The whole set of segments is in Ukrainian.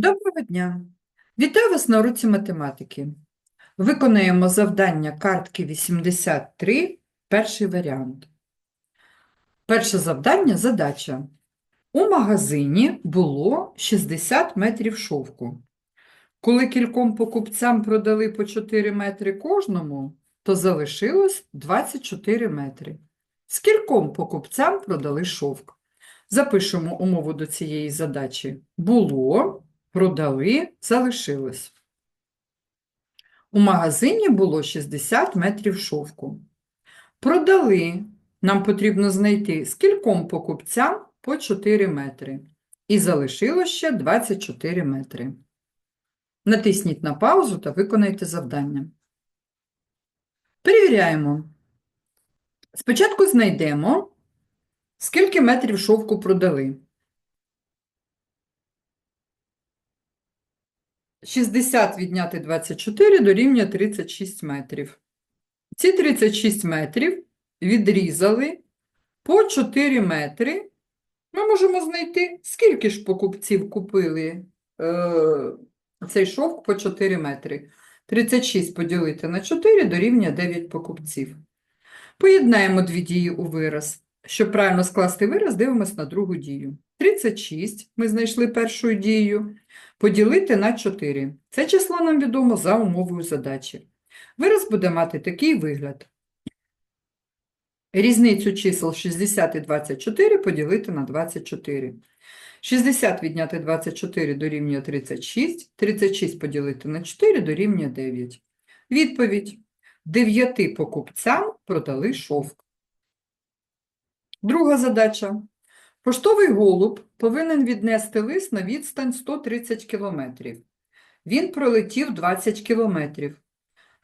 Доброго дня! Вітаю вас на уроці математики. Виконаємо завдання картки 83, перший варіант. Перше завдання – задача. У магазині було 60 метрів шовку. Коли кільком покупцям продали по 4 метри кожному, то залишилось 24 метри. Скільком покупцям продали шовк? Запишемо умову до цієї задачі. Було, продали, залишилось. У магазині було 60 метрів шовку. Продали, нам потрібно знайти скільком покупцям по 4 метри. І залишилось ще 24 метри. Натисніть на паузу та виконайте завдання. Перевіряємо. Спочатку знайдемо, скільки метрів шовку продали. 60 відняти 24 дорівнює 36 метрів. Ці 36 метрів відрізали по 4 метри. Ми можемо знайти, скільки ж покупців купили е, цей шовк по 4 метри. 36 поділити на 4 дорівнює 9 покупців. Поєднаємо дві дії у вираз. Щоб правильно скласти вираз, дивимося на другу дію. 36 ми знайшли першу дію. Поділити на 4. Це число нам відомо за умовою задачі. Вираз буде мати такий вигляд. Різницю чисел 60 і 24 поділити на 24. 60 відняти 24 дорівнює 36, 36 поділити на 4 дорівнює 9. Відповідь. 9 покупцям продали шовк. Друга задача. Поштовий голуб повинен віднести лист на відстань 130 км. Він пролетів 20 км.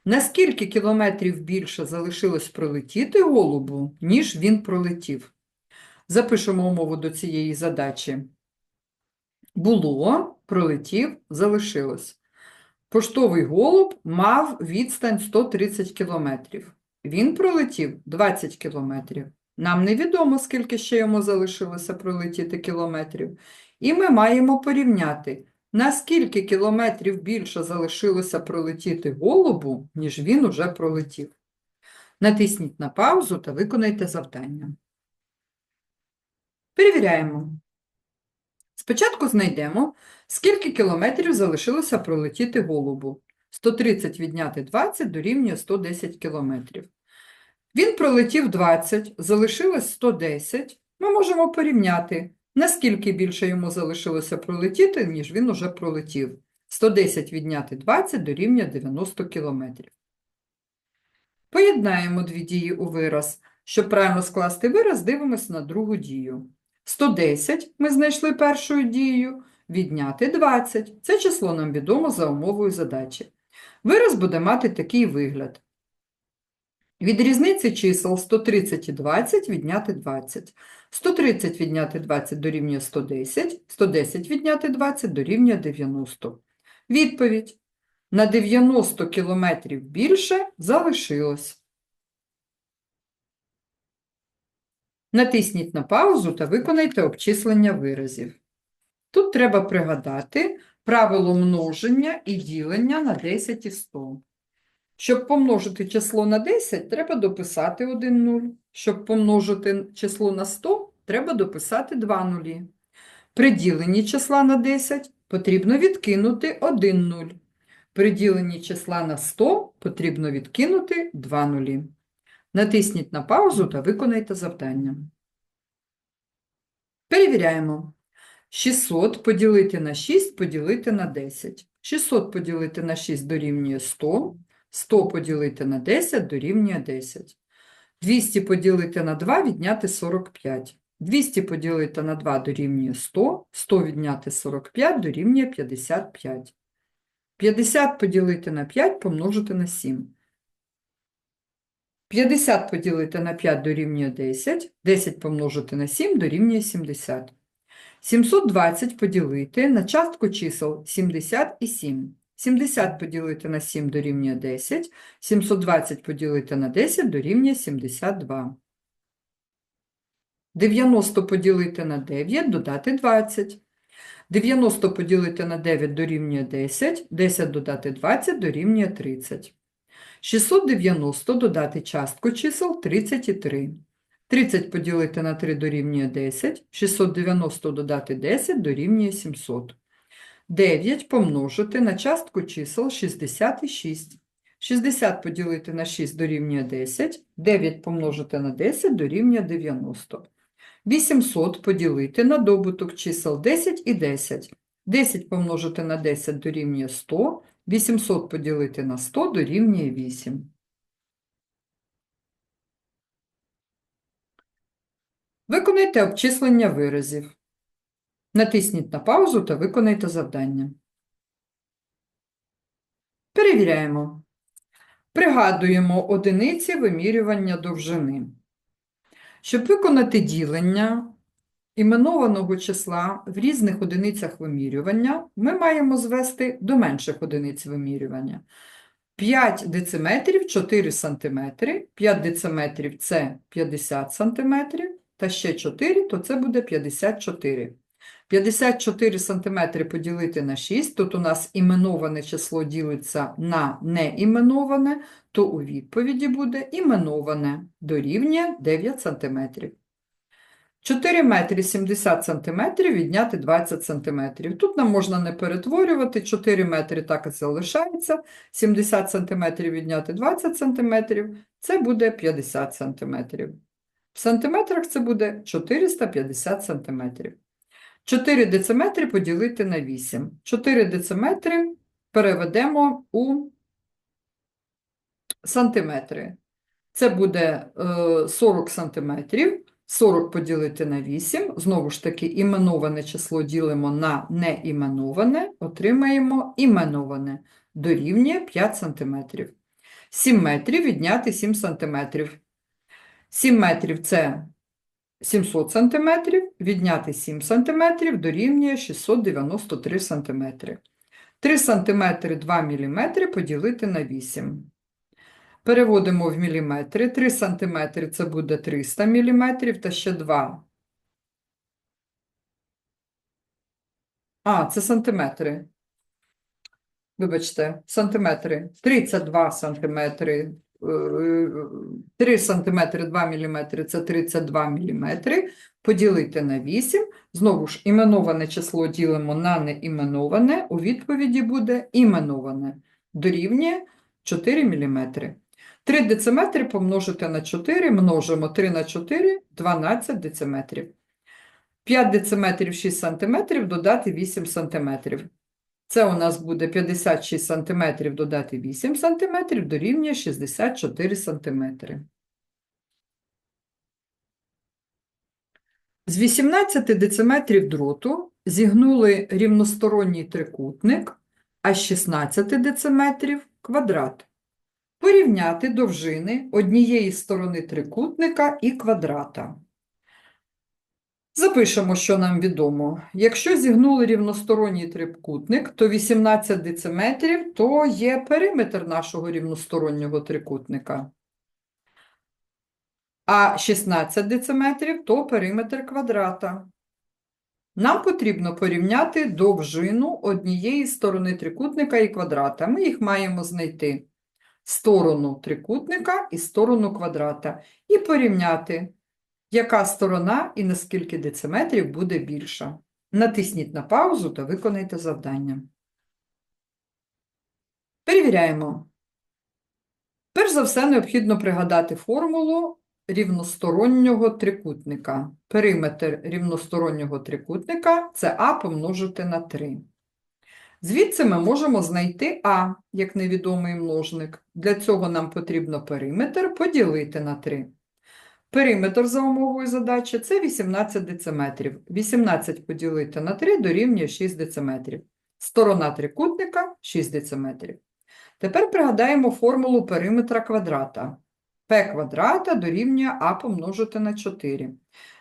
Наскільки кілометрів більше залишилось пролетіти голубу, ніж він пролетів? Запишемо умову до цієї задачі. Було, пролетів, залишилось. Поштовий голуб мав відстань 130 км. Він пролетів 20 км. Нам невідомо, скільки ще йому залишилося пролетіти кілометрів. І ми маємо порівняти, наскільки кілометрів більше залишилося пролетіти голубу, ніж він уже пролетів. Натисніть на паузу та виконайте завдання. Перевіряємо. Спочатку знайдемо, скільки кілометрів залишилося пролетіти голубу. 130 відняти 20 дорівнює 110 кілометрів. Він пролетів 20, залишилось 110. Ми можемо порівняти, наскільки більше йому залишилося пролетіти, ніж він уже пролетів. 110 відняти 20 дорівнює 90 кілометрів. Поєднаємо дві дії у вираз. Щоб правильно скласти вираз, дивимося на другу дію. 110 ми знайшли першою дією, відняти 20. Це число нам відомо за умовою задачі. Вираз буде мати такий вигляд. Від різниці чисел 130 і 20 відняти 20. 130 відняти 20 дорівнює 110, 110 відняти 20 дорівнює 90. Відповідь. На 90 кілометрів більше залишилось. Натисніть на паузу та виконайте обчислення виразів. Тут треба пригадати правило множення і ділення на 10 і 100. Щоб помножити число на 10, треба дописати 1 нуль. Щоб помножити число на 100, треба дописати 2 нулі. При діленні числа на 10 потрібно відкинути 1 нуль. При діленні числа на 100 потрібно відкинути 2 нулі. Натисніть на паузу та виконайте завдання. Перевіряємо. 600 поділити на 6 поділити на 10. 600 поділити на 6 дорівнює 100. 100 поділити на 10 дорівнює 10. 200 поділити на 2 відняти 45. 200 поділити на 2 дорівнює 100. 100 відняти 45 дорівнює 55. 50 поділити на 5 помножити на 7. 50 поділити на 5 дорівнює 10. 10 помножити на 7 дорівнює 70. 720 поділити на частку чисел 70 і 7. 70 поділити на 7 дорівнює 10, 720 поділити на 10 дорівнює 72. 90 поділити на 9 додати 20. 90 поділити на 9 дорівнює 10, 10 додати 20 дорівнює 30. 690 додати частку чисел 33. 30 поділити на 3 дорівнює 10, 690 додати 10 дорівнює 700. 9 помножити на частку чисел 66. 60 поділити на 6 дорівнює 10, 9 помножити на 10 дорівнює 90. 800 поділити на добуток чисел 10 і 10. 10 помножити на 10 дорівнює 100, 800 поділити на 100 дорівнює 8. Виконайте обчислення виразів. Натисніть на паузу та виконайте завдання. Перевіряємо. Пригадуємо одиниці вимірювання довжини. Щоб виконати ділення іменованого числа в різних одиницях вимірювання, ми маємо звести до менших одиниць вимірювання. 5 дециметрів – 4 сантиметри, 5 дециметрів – це 50 сантиметрів, та ще 4, то це буде 54. 54 сантиметри поділити на 6, тут у нас іменоване число ділиться на неіменоване, то у відповіді буде іменоване дорівнює 9 сантиметрів. 4 метри 70 сантиметрів відняти 20 сантиметрів. Тут нам можна не перетворювати, 4 метри так і залишається, 70 сантиметрів відняти 20 сантиметрів, це буде 50 сантиметрів. В сантиметрах це буде 450 сантиметрів. 4 дециметри поділити на 8. 4 дециметри переведемо у сантиметри. Це буде е, 40 сантиметрів. 40 поділити на 8. Знову ж таки, іменоване число ділимо на неіменоване, отримаємо іменоване. Дорівнює 5 сантиметрів. 7 метрів відняти 7 сантиметрів. 7 метрів – це 700 см, відняти 7 см дорівнює 693 см. 3 см 2 мм поділити на 8. Переводимо в міліметри. 3 см це буде 300 мм, та ще 2. А, це сантиметри. Вибачте, сантиметри. 32 сантиметри 3 см 2 мм – це 32 мм, поділити на 8. Знову ж, іменоване число ділимо на неіменоване, у відповіді буде іменоване, дорівнює 4 мм. 3 дециметри помножити на 4, множимо 3 на 4 – 12 дециметрів. 5 дециметрів 6 см додати 8 см. Це у нас буде 56 см додати 8 см дорівнює 64 см. З 18 дециметрів дроту зігнули рівносторонній трикутник, а з 16 дециметрів – квадрат. Порівняти довжини однієї сторони трикутника і квадрата. Запишемо, що нам відомо. Якщо зігнули рівносторонній трикутник, то 18 дециметрів – то є периметр нашого рівностороннього трикутника. А 16 дециметрів – то периметр квадрата. Нам потрібно порівняти довжину однієї сторони трикутника і квадрата. Ми їх маємо знайти сторону трикутника і сторону квадрата. І порівняти яка сторона і на скільки дециметрів буде більша. Натисніть на паузу та виконайте завдання. Перевіряємо. Перш за все, необхідно пригадати формулу рівностороннього трикутника. Периметр рівностороннього трикутника це А помножити на 3. Звідси ми можемо знайти А як невідомий множник. Для цього нам потрібно периметр поділити на 3. Периметр за умовою задачі – це 18 дециметрів. 18 поділити на 3 дорівнює 6 дециметрів. Сторона трикутника – 6 дециметрів. Тепер пригадаємо формулу периметра квадрата. P квадрата дорівнює А помножити на 4.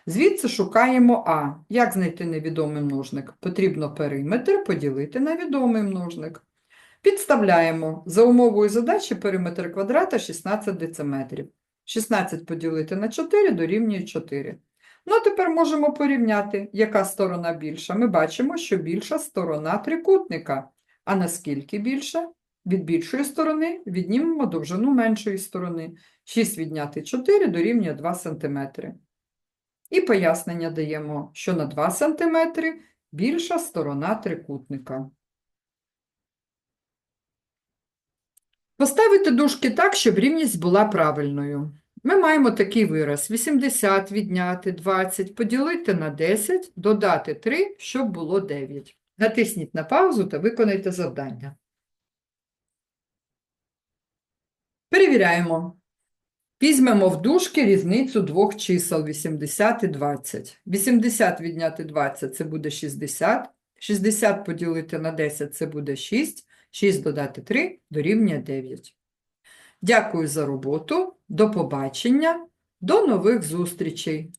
Звідси шукаємо А. Як знайти невідомий множник? Потрібно периметр поділити на відомий множник. Підставляємо. За умовою задачі периметр квадрата 16 дециметрів. 16 поділити на 4 дорівнює 4. Ну, а тепер можемо порівняти, яка сторона більша. Ми бачимо, що більша сторона трикутника. А наскільки більша? Від більшої сторони віднімемо довжину меншої сторони. 6 відняти 4 дорівнює 2 см. І пояснення даємо, що на 2 см більша сторона трикутника. Поставити дужки так, щоб рівність була правильною. Ми маємо такий вираз: 80 відняти 20, поділити на 10, додати 3, щоб було 9. Натисніть на паузу та виконайте завдання. Перевіряємо. Візьмемо в дужки різницю двох чисел 80 і 20. 80 відняти 20 – це буде 60. 60 поділити на 10 – це буде 6. 6 додати 3 дорівнює 9. Дякую за роботу. До побачення. До нових зустрічей.